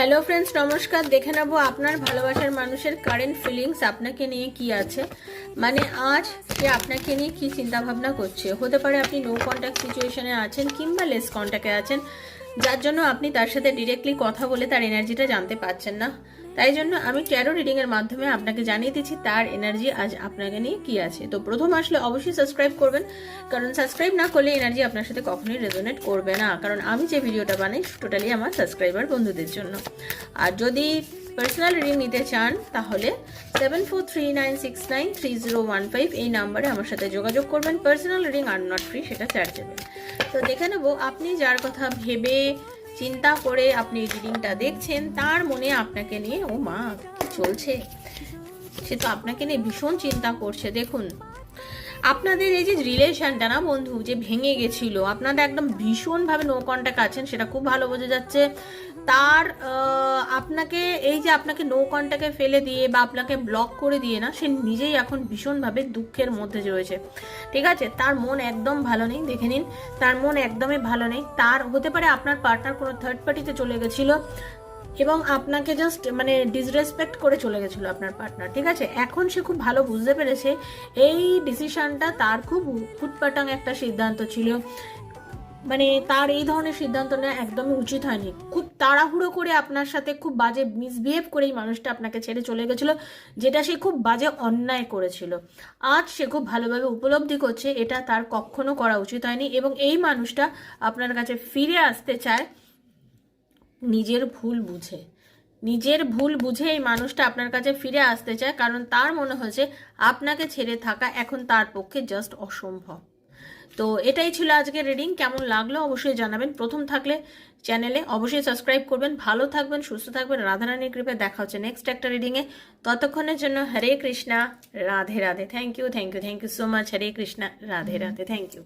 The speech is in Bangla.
হ্যালো ফ্রেন্ডস নমস্কার। দেখে নেব আপনার ভালোবাসার মানুষের কারেন্ট ফিলিংস আপনাকে নিয়ে কি আছে। মানে আজ সে আপনাকে নিয়ে কি চিন্তা ভাবনা করছে? হতে পারে আপনি নো কন্ট্যাক্ট সিচুয়েশনে আছেন কিংবা লেস কন্ট্যাক্টে আছেন। যার জন্য আপনি তার সাথে ডিরেক্টলি কথা বলে তার এনার্জিটা জানতে পারছেন না। তাই জন্য আমি ট্যারো রিডিং এর মাধ্যমে আপনাকে জানিয়ে দিচ্ছি, তার এনার্জি আজ আপনাকে নিয়ে কি আছে। তো প্রথম আসলে অবশ্যই সাবস্ক্রাইব করবেন, কারণ সাবস্ক্রাইব না করলে এনার্জি আপনার সাথে কখনোই রেজোনেট করবে না। কারণ আমি যে ভিডিওটা বানাই টোটালি আমার সাবস্ক্রাইবার বন্ধুদের জন্য। আর যদি পার্সোনাল রিডিং নিতে চান, তাহলে seven four three nine six nine three zero one five এই নাম্বারে আমার সাথে যোগাযোগ করবেন। Personal reading R not free সেটা চার্জেবল তো দেখে নেব, আপনি যার কথা ভেবে চিন্তা করে আপনি রিডিংটা দেখছেন, তার মনে আপনাকে নিয়ে, ও মা চলছে? সে তো আপনাকে নিয়ে ভীষণ চিন্তা করছে। দেখুন, আপনাদের এই যে রিলেশনটা না বন্ধু, যে ভেঙে গেছিল, আপনারা একদম ভীষণভাবে নো কন্ট্যাক্ট আছেন, সেটা খুব ভালো বোঝা যাচ্ছে। তার আপনাকে, এই যে আপনাকে নো কন্ট্যাক্টে ফেলে দিয়ে বা আপনাকে ব্লক করে দিয়ে না, সে নিজেই এখন ভীষণভাবে দুঃখের মধ্যে রয়েছে। ঠিক আছে? তার মন একদম ভালো নেই, দেখে নিন। তার মন একদমই ভালো নেই। তার, হতে পারে আপনার পার্টনার কোনো থার্ড পার্টিতে চলে গেছিল এবং আপনাকে জাস্ট মানে ডিসরেসপেক্ট করে চলে গেছিল আপনার পার্টনার ঠিক আছে? এখন সে খুব ভালো বুঝতে পেরেছে, এই ডিসিশানটা তার খুব ফুটপাটাং একটা সিদ্ধান্ত ছিল। মানে তার এই ধরনের সিদ্ধান্ত নেওয়া একদমই উচিত হয়নি। খুব তাড়াহুড়ো করে আপনার সাথে খুব বাজে মিসবিহেভ করে এই মানুষটা আপনাকে ছেড়ে চলে গেছিল, যেটা সে খুব বাজে অন্যায় করেছিল। আজ সে খুব ভালোভাবে উপলব্ধি করছে, এটা তার কখনো করা উচিত হয়নি এবং এই মানুষটা আপনার কাছে ফিরে আসতে চায় নিজের ভুল বুঝে। নিজের ভুল বুঝে এই মানুষটা আপনার কাছে ফিরে আসতে চায়, কারণ তার মনে হয়েছে, আপনাকে ছেড়ে থাকা এখন তার পক্ষে জাস্ট অসম্ভব। তো এটাই ছিল আজকের রিডিং। কেমন লাগল অবশ্যই জানাবেন। প্রথম থাকলে চ্যানেলে অবশ্যই সাবস্ক্রাইব করবেন। ভালো থাকবেন সুস্থ থাকবেন। রাধারানীর কৃপে দেখা হচ্ছে নেক্সট একটা রিডিংয়ে ততক্ষণের জন্য Hare Krishna Radhe Radhe. Thank you thank you thank you so much Hare Krishna Radhe Radhe. Thank you